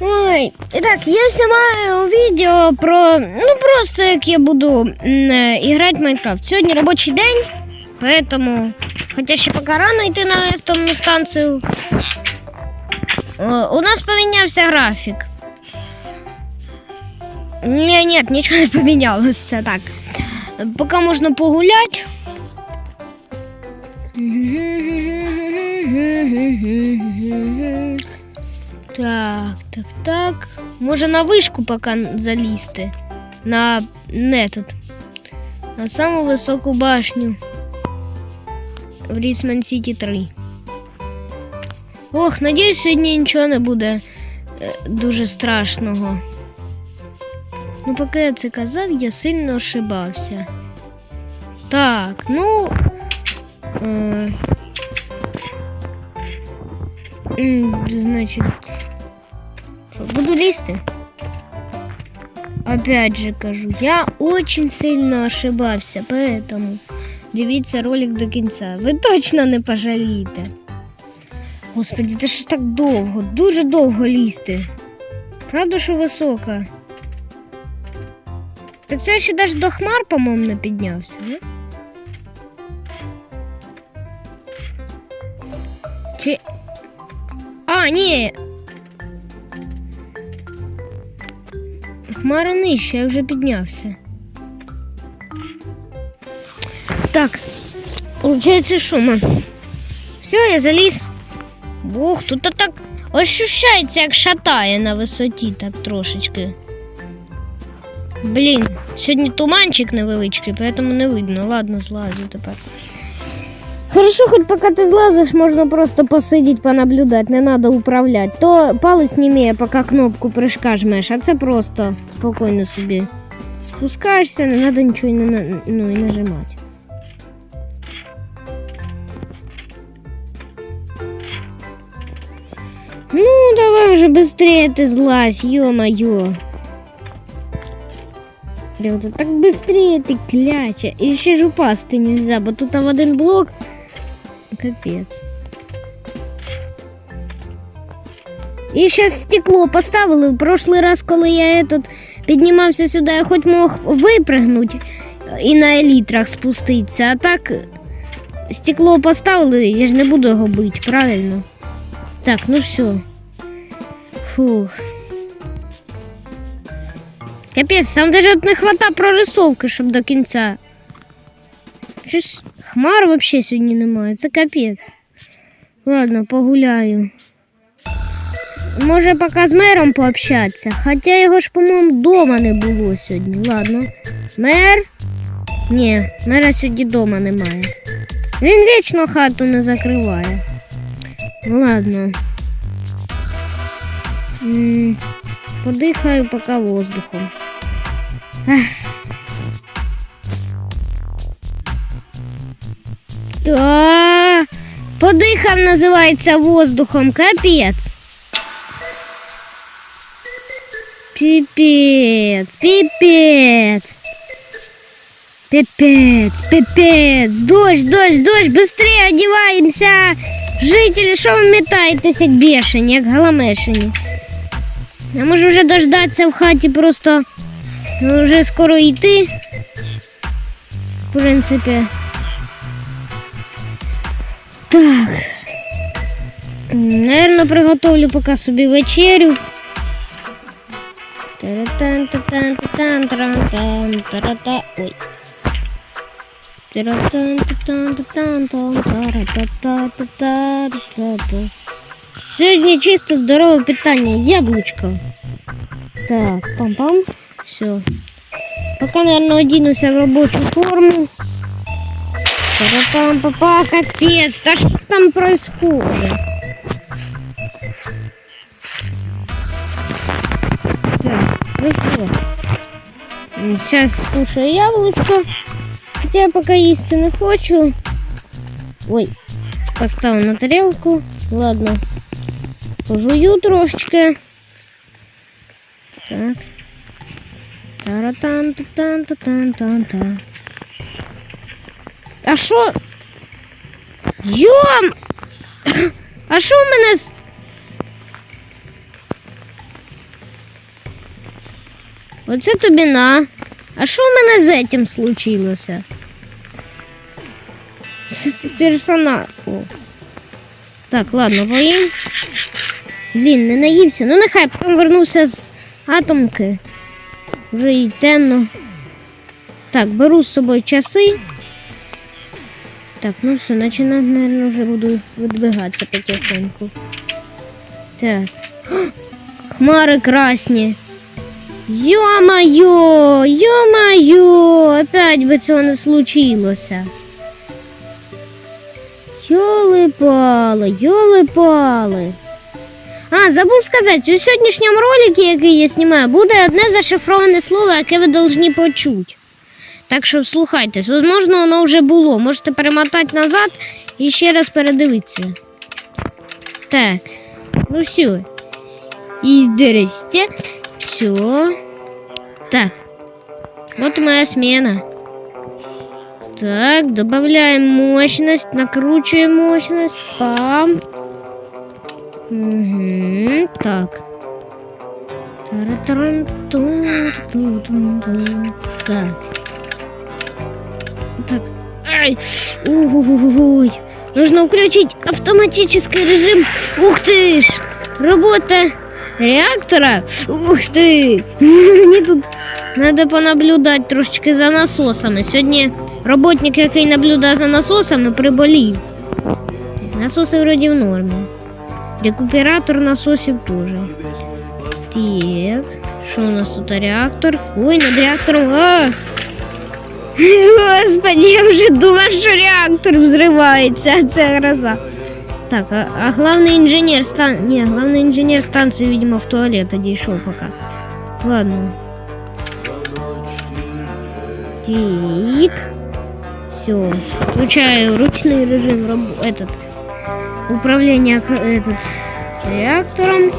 Ой, итак, я снимаю видео про, ну просто як я буду м, е, играть в Майнкрафт. Сьогодні робочий день, поэтому, хотя ще пока рано йти на естомну станцію. У нас помінявся графік. Ні, ні, нічого не помінялося, так. Поки можна погуляти. Так, так, так. Може на вишку поки залізти. На не тут. На саму високу башню. В Рісмен Сіті 3. Ох, надіюсь, сьогодні нічого не буде е, дуже страшного. Ну, поки я це казав, я сильно ошибався. Так, ну. Е, значить. Що, буду лізти? Опять же кажу, я очень сильно ошибався, поэтому дивіться ролик до кінця. Ви точно не пожалієте. Господи, це ж так довго, дуже довго лізти. Правда, що висока? Так це ще навіть до хмар, по-моєму, не піднявся, не? Чи. А, ні. Хмара нижче, я вже піднявся. Так. Получається, що ми? Все, я заліз. Бог, тут так ощущається, як шатає на висоті, так трошечки. Блін, сьогодні туманчик невеличкий, поэтому не видно. Ладно, злазю тепер. Хорошо, хоть пока ты злазишь, можно просто посидеть, понаблюдать, не надо управлять. То палець німіє, поки кнопку прыжка жмеш, а це просто спокійно собі. Спускаєшся, не треба нічого і не, на- ну, і нажимати. Ну, давай уже быстрее ты злазь, ё-моё. Бля, вот так быстрее ты кляча. И ще ж упасти нельзя, бо тут в один блок Капець. І ще стекло поставили. В прошлий раз, коли я этот піднімався сюди, я хоч мог випригнути і на елітрах спуститися, а так стекло поставили, я ж не буду його бити, правильно? Так, ну все. Фух. Капець, там даже не хвата прорисовки, щоб до кінця. Щось хмар вообще сьогодні немає, це капець. Ладно, погуляю. Може, поки з мером пообщатися. Хоча його ж, по-моєму, вдома не було сьогодні. Ладно. Мер? Ні, мера сьогодні вдома немає. Він вічно хату не закриває. Ладно. М, Подихаю поки воздухом. Ех. Да. Подихав називається воздухом, капець. Пипец, пипец. Пипец, пипец. Дождь, дождь, дождь, быстрее одеваемся. Жителі, що ви метаєтесь, як бешені, як галамешені? Я можу вже дождатися в хаті просто ну, вже скоро йти. В принципі. Так. Наверно, приготовлю поки собі вечерю. Таратан-татан-татан-тарантан, тарата- Ой. Сьогодні чисто здорове питання. Яблучко. Так, пам-пам. Все. Пока, наверное, оденуся в робочу форму. Папа, папа, капец, да что там происходит? Так, ну? Сейчас скушаю яблочко. Хотя пока есть хочу. Ой, поставлю на тарелку. Ладно. Пожую трошечки. Так. таратан А що? Йом! А що в мене з. Оце тобі на. А що в мене з этим случилося? З, персона... О. Так, ладно, поїм. Блін, не наївся. Ну нехай потім вернувся з атомки. Вже і темно. Так, беру з собою часи. Так, ну все, починати, наверное, вже буду видвигатися потихоньку. Так. Хмари красні. Ё-моё, ё-моё, опять би цього не случилося. Йоли-пали, йоли-пали. А, забув сказати, у сьогоднішньому роликі, який я знімаю, буде одне зашифроване слово, яке ви повинні почути. Так що слухайтесь, можливо, воно вже було. Можете перемотати назад і ще раз передивитися. Так, ну все. І здрасте. Все. Так. Вот моя смена. Так, добавляем мощность, накручиваем мощность. Пам. Угу, так. Так. Так. Ай! Ой. Нужно включить автоматический режим. Ух ты ж! Работа реактора. Ух ты! Мені тут треба понаблюдати трошечки за насосами. Сьогодні роботник, який наблюдає за насосами, приболів. Насоси вроді в нормі. Рекуператор насосів теж. Так, що у нас тут реактор? Ой, над реактором. А! Господи, я вже думав, що реактор взривається, а це гроза. Так, а, а главный инженер стан... Не, главный инженер станции, видимо, в туалет одійшов пока. Ладно. Так. Все. Включаю ручный режим раб- этот управления к- этот реактором.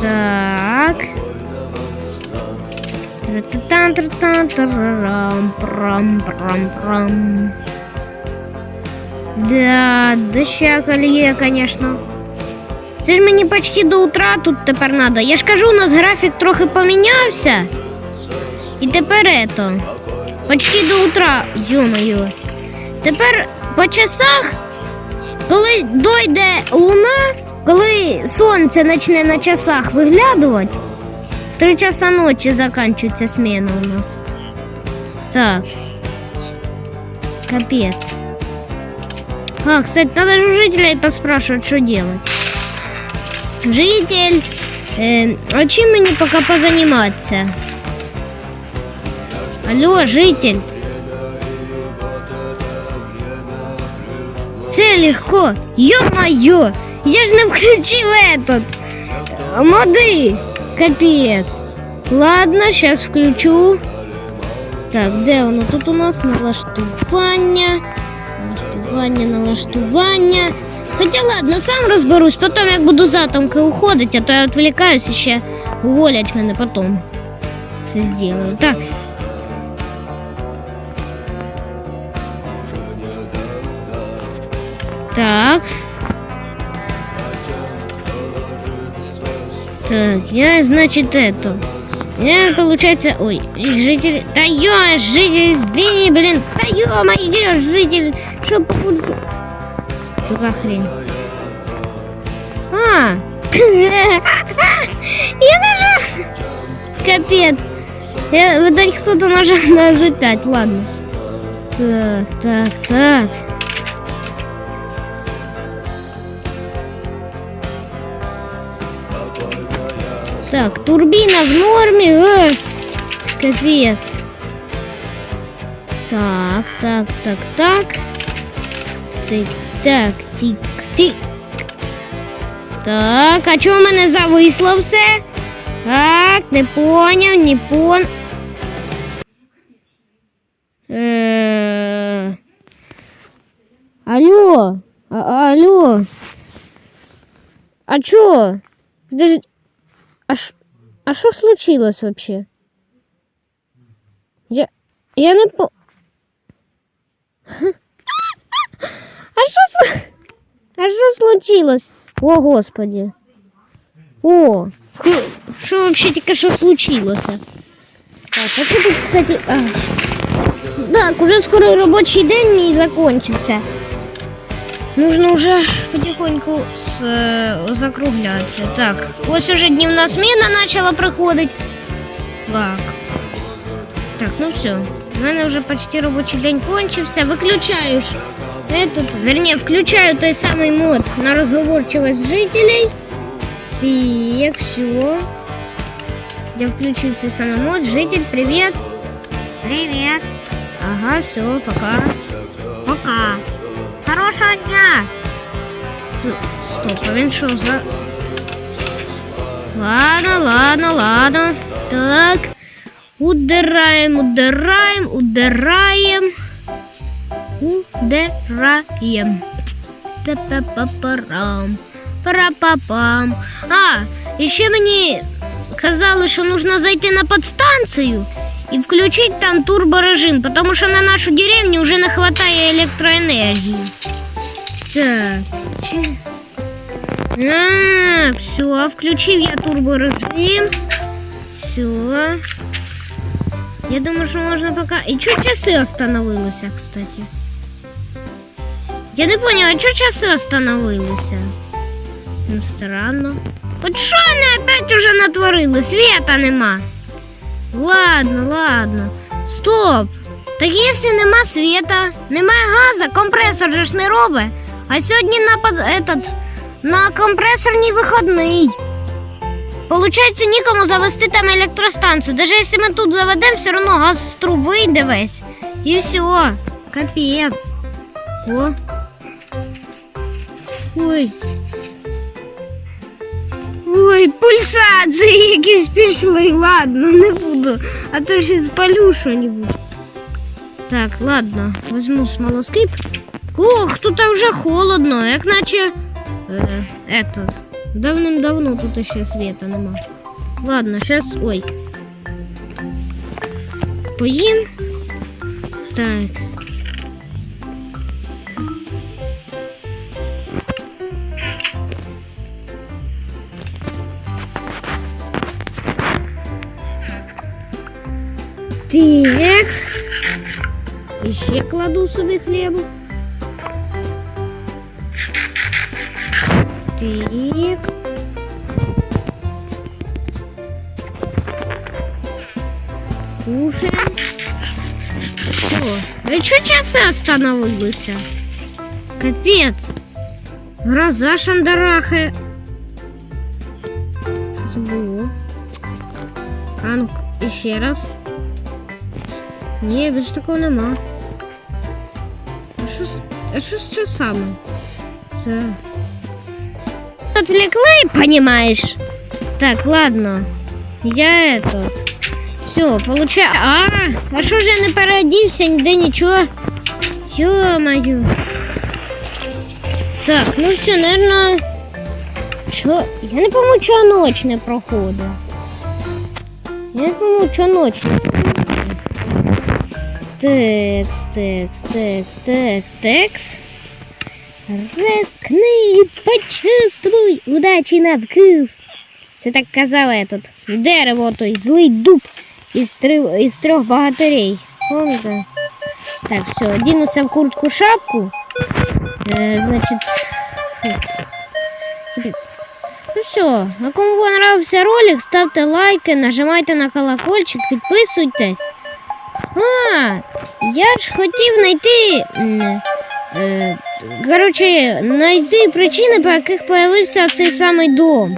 Так. Прам-прам-прам. Да, доща коліє, конечно. Це ж мені почти до утра тут тепер надо. Я ж кажу, у нас графік трохи помінявся. І тепер ето. Почти до утра. Йо-моє. Тепер по часах, коли дойде луна, коли сонце почне на часах виглядувати, в 3 часа ночі закінчується смена у нас. Так. Капець. А, кстати, надо же у жителей поспрашивать, что делать. Житель, э, а чем мне пока позаниматься? Алло, житель. Це легко. Ё-моё, я ж не включил этот. Моды. Капец. Ладно, сейчас включу. Так, де воно тут у нас налаштування? Налаштування, налаштування. Хоча ладно, сам розберусь, потім як буду з атомки уходити, а то я відволікаюсь і ще уволять мене потім. Це зроблю. Так. Так. Так, я, значит, это. Я, получается, ой, житель, да ё, житель сбей, блин, да ё, моё, житель, что походу... Что хрень? А, я нажал, капец, я, видать, кто-то нажал на Z5, ладно. Так, так, так. Так, турбина в норме. Э, капец. Так, так, так, так. Тик, так, тик, тик. Так, а чого в мене зависло все? Так, не поняв, не пон. Е... Алло, а, алло. А чё? Подожди. А ш... а що случилось вообще? Я. Я не по. А що. А що случилось? О, господи. О, Що вообще тільки що случилося? Так, а що тут, кстати. А. Так, уже скоро робочий день мій закончиться. Нужно уже потихоньку с, э, закругляться. Так, ось уже дневна смена начала проходить. Так. Так, ну все. У мене вже почти робочий день кончився. Виключаю ж этот, вернее, включаю той самий мод на розговорчивость жителей. Так, все. Я включил цей самый мод. Житель, привет. Привет. Ага, все. Пока. Хорошего дня. Стоп, а він за... Ладно, ладно, ладно. Так. Удираем, удираем, удираем. Удираем. Па-па-па-парам. Пара-па-пам. А, і ще мені казали, що нужно зайти на подстанцію і включити там турборежим, тому що на нашу деревню вже не вистачає електроенергії. Так. чи- Так, все, включив я турборежим. Все. Я думаю, що можна пока. І чого часи остановилися, кстати? Я не поняла, чого часи остановилися? Ну, странно. От що вони опять уже натворили? Світа нема. Ладно, ладно. Стоп. Так якщо нема світа, немає газу, компресор же ж не робить. А сьогодні на под... этот, на компресорній вихідний. Получається, нікому завести там електростанцію. Даже якщо ми тут заведемо, все одно газ з труб вийде весь. І все. Капець. О. Ой. Ой, пульсації якісь пішли. Ладно, не буду. А то ще спалю що-нибудь. Так, ладно, возьму смолоскип. Ох, тут вже холодно, як наче. Е, этот. Давним-давно тут ще світа нема. Ладно, сейчас. Ой. Поїм. Так. Так. І ще кладу собі хлібу. Так. Кушаем. Все. А что часы остановилися? Капец. Гроза шандарахає. Що це було? А ну ще раз. Ні, більш такого нема. А що, з- а що з часами? Так. Отвлекли, понимаешь? Так, ладно. Я этот. Все, получаю. А, а що ж я не переодівся, ніде нічого. Ё-моё. Так, ну все, наверное. Що? Я не пойму, чого ночь не проходить. Я не пойму, чого ночь не проходить. Текс, текс, текс, текс, текс. Рискни, почувствуй удачі на вкус. Це так казав этот. Дерево той злий дуб із, три, із трьох богатирей. Помните? Так, все, одінуся в куртку шапку. Е, значить. Ну все, а кому понравився ролик, ставте лайки, нажимайте на колокольчик, підписуйтесь. А, я ж хотів знайти. м, Е, коротше, знайти причини, по яких появився цей самий дом.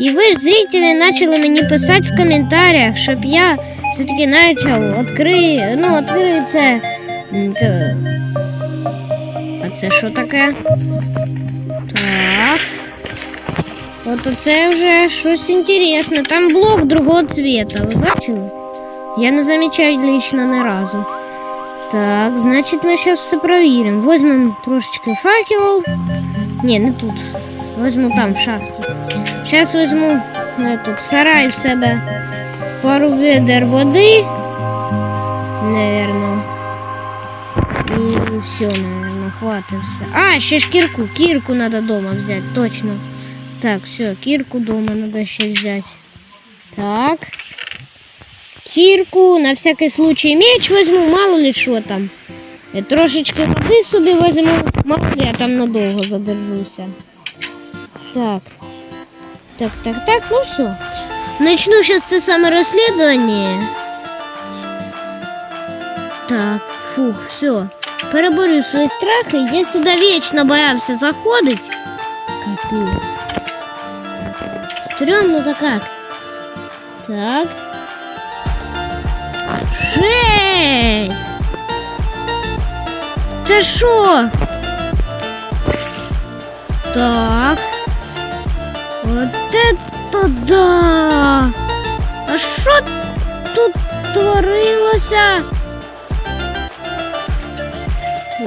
І ви ж, зрителі, почали мені писати в коментарях, щоб я все-таки почав відкрити, ну, відкрити це. м, те. А це що таке? Так. От оце вже щось інтересне. Там блок другого цвета, ви бачили? Я не замічаю лично ні разу. Так, значит, мы сейчас все проверим. Возьмем трошечки факелов. Не, не тут. Возьму там, в шахте. Сейчас возьму этот, в сарай в себе пару ведер воды. Наверное. И все, наверное, хватит все. А, еще кирку. Кирку надо дома взять, точно. Так, все, кирку дома надо еще взять. Так. Кірку, на всякий случай меч возьму, мало ли що там. Я трошечки води собі возьму, мало ли я там надовго задержуся. Так. Так, так, так, ну все. Начну сейчас це саме розслідування. Так, фух, все. Переборю свої страхи. Я сюди вічно боявся заходить. Капець. Стрёмно то как. Так. Жесть! Це що? Так. Вот это да! А що тут творилося?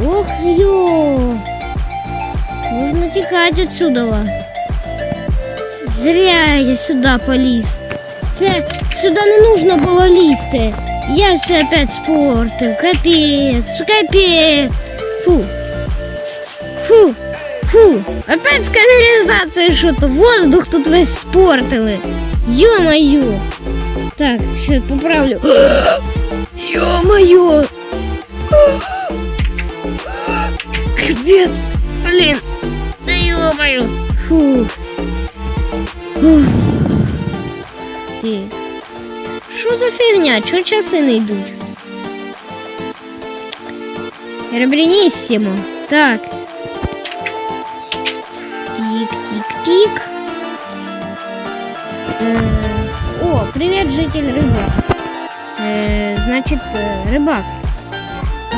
Ох, ё! Нужно тікати отсюда. Зря я сюди поліз. Це сюди не нужно було лізти. Я все опять спортив. Капець, капець. Фу. Фу. Фу. Опять з каналізацією що-то. Воздух тут весь спортили. Ё-моё. Так, сейчас поправлю. Ё-моё. Капец. Блин. Да ё-моё. Фу. Ух. Ти. Що за фігня? Чого часи не йдуть? Ребрінісімо. Так. Тик-тик-тик. Э, О, привет, житель рыбак. Э, Значит, э, рыбак.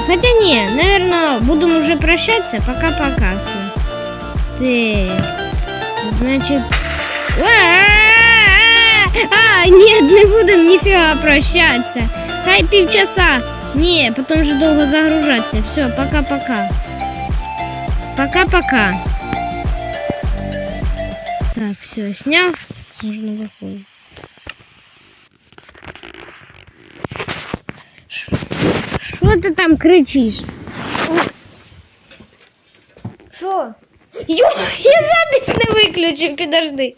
Хотя не, наверное, будем уже прощаться. Пока-пока. всем. Так. Значит... А, А, Нет, не будем нифига прощаться. Хай півчаса. Не, потом же долго загружаться. Все, пока-пока. Пока-пока. Так, все, сняв. Можно выходить. Що ти там кричиш? Що? Йо, я запись не виключив, підожди.